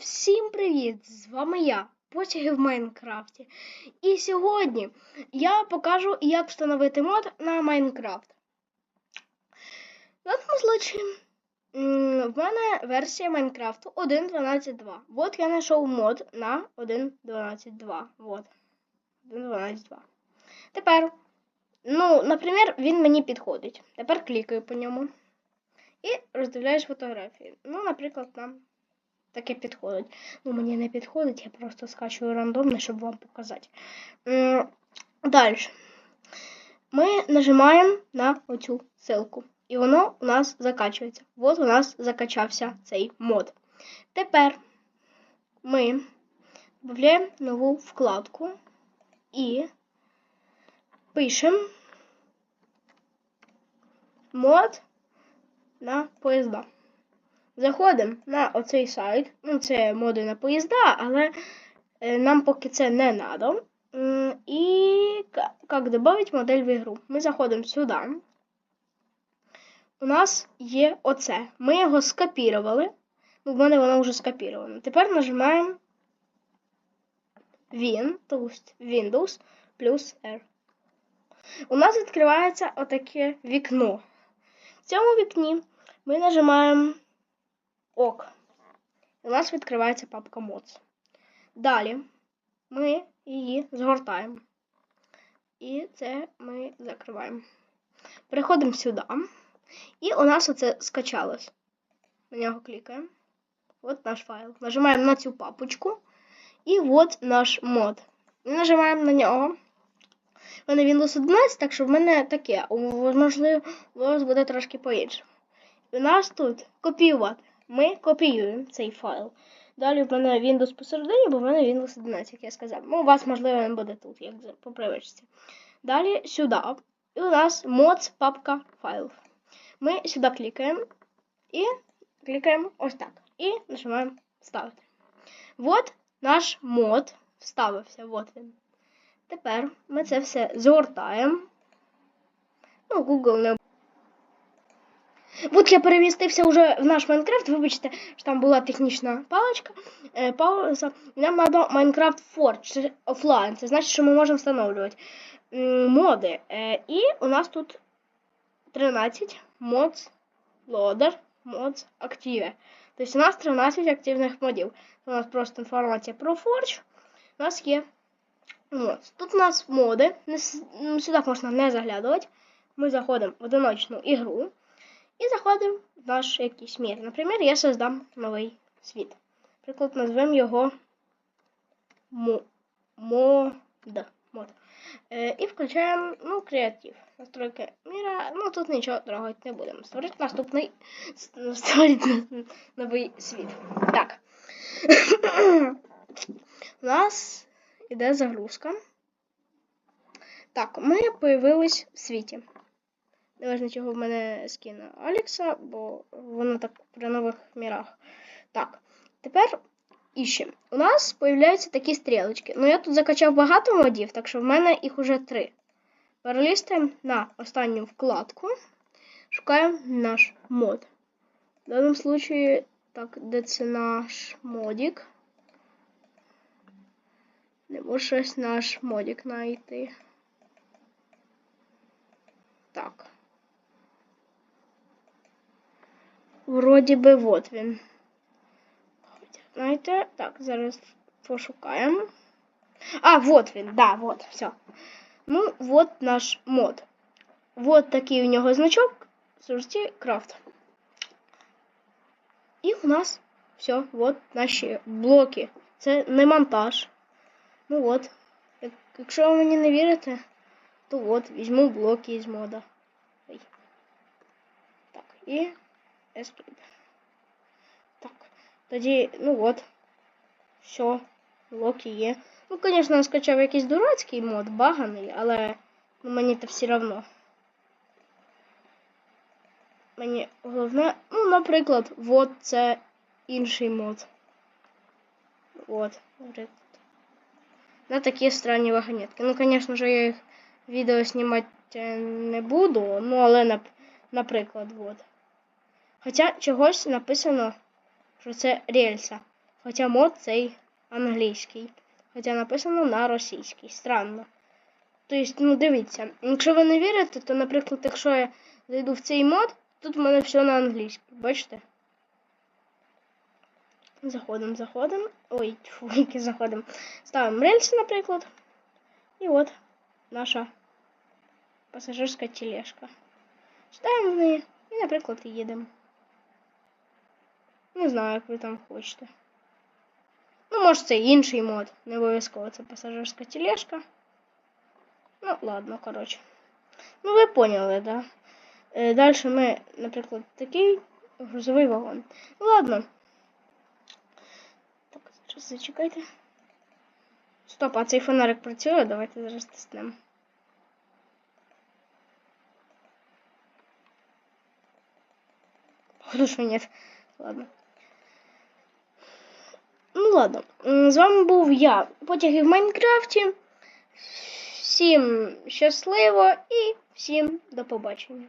Всім привіт! З вами я, Потяги в Майнкрафті. І сьогодні я покажу, як встановити мод на Майнкрафт. В даному случаї в мене версія Майнкрафту 1.12.2. От я знайшов мод на 1.12.2. Вот. 1.12.2. Tепер, ну, наприклад, він мені підходить. Тепер клікаю по ньому. І роздивляюсь фотографії. Ну, наприклад, нам таке підходить. Ну, мені не підходить, я просто скачую рандомно, щоб вам показати. Далі. Ми нажимаємо на оцю ссылку. І воно у нас закачується. От у нас закачався цей мод. Тепер ми додаємо нову вкладку і пишемо мод на поїзда. Заходимо на оцей сайт. Ну, це моди на поїзда, але е, нам поки це не треба. І як додати модель в ігру? Ми заходимо сюди. У нас є оце. Ми його скопірували. Ну, в мене воно вже скопіровано. Тепер нажимаємо Win, тобто Windows плюс R. У нас відкривається отаке вікно. В цьому вікні ми нажимаємо ок. У нас відкривається папка Mods. Далі ми її згортаємо. І це ми закриваємо. Переходимо сюди. І у нас оце скачалось. На нього клікаємо. От наш файл. Нажимаємо на цю папочку. І от наш мод. І нажимаємо на нього. У мене Windows 11, так що в мене таке. Можливо, у вас буде трошки по-іншому. У нас тут копіювати ми копіюємо цей файл. Далі в мене Windows посередині, бо в мене Windows 11, як я сказав. Ну, у вас, можливо, не буде тут, як по привичці. Далі сюди. І у нас mods папка файлів. Ми сюди клікаємо і клікаємо ось так. І нажимаємо вставити. От наш мод вставився. От він. Тепер ми це все згортаємо. Ну, Google не От я перемістився вже в наш Майнкрафт. Вибачте, що там була технічна паличка. Е, пауза. Нам треба Майнкрафт Forge, офлайн. Це значить, що ми можемо встановлювати моди. Е, і у нас тут 13 mods loader, mods active. Тобто у нас 13 активних модів. У нас просто інформація про Forge. У нас є mods. Тут у нас моди. Сюди можна не заглядувати. Ми заходимо в одиночну ігру. І заходимо в наш якийсь мір. Наприклад, я создам новий світ. Наприклад, назвемо його мод. мод. Е, і включаємо ну, креатив. Настройки міра. Ну тут нічого трогати не будемо. Створити наступний створити новий світ. Так. У нас іде загрузка. Так, ми появились в світі. Неважно, чого в мене скін Алекса, бо воно так при нових мірах. Так, тепер іще. У нас з'являються такі стрілочки. Ну, я тут закачав багато модів, так що в мене їх уже три. Перелістаємо на останню вкладку. Шукаємо наш мод. В даному случаї, так, де це наш модик? Не можу щось наш модик знайти. Так. Вроді би от він. Знаєте, так, зараз пошукаємо. А, вот він, да, вот, все. Ну, вот наш мод. Вот такий у нього значок. Слушайте, крафт. І у нас все, вот наші блоки. Це не монтаж. Ну от. Якщо ви мені не вірите, то от, візьму блоки з мода. Так, і Escape. Так, тоді, ну от. Все, локи є. Ну, звісно, я скачав якийсь дурацький мод, баганий, але ну, мені це все одно. Мені головне, ну, наприклад, от це інший мод. От, наприклад. На такі странні вагонетки. Ну, звісно ж, я їх відео знімати не буду, ну, але, наприклад, от. Хоча чогось написано, що це рельса. Хоча мод цей англійський. Хоча написано на російській. Странно. Тобто, ну дивіться, якщо ви не вірите, то, наприклад, якщо я зайду в цей мод, тут в мене все на англійській. Бачите? Заходимо, заходимо. Ой, тьфу, які заходимо. Ставимо рельси, наприклад. І от наша пасажирська тележка. Читаємо в неї і, наприклад, їдемо. Не знаю, як ви там хочете. Ну, може, це інший мод. Не обов'язково це пасажирська тележка. Ну, ладно, коротше. Ну, ви поняли, да? Е, Далі ми, наприклад, такий грузовий вагон. Ну, ладно. Так, зараз зачекайте. Стоп, а цей фонарик працює? Давайте зараз тестнемо. Походу, що ні. Ладно. Ну ладно. З вами був я, потяги в Майнкрафті. Всім щасливо і всім до побачення.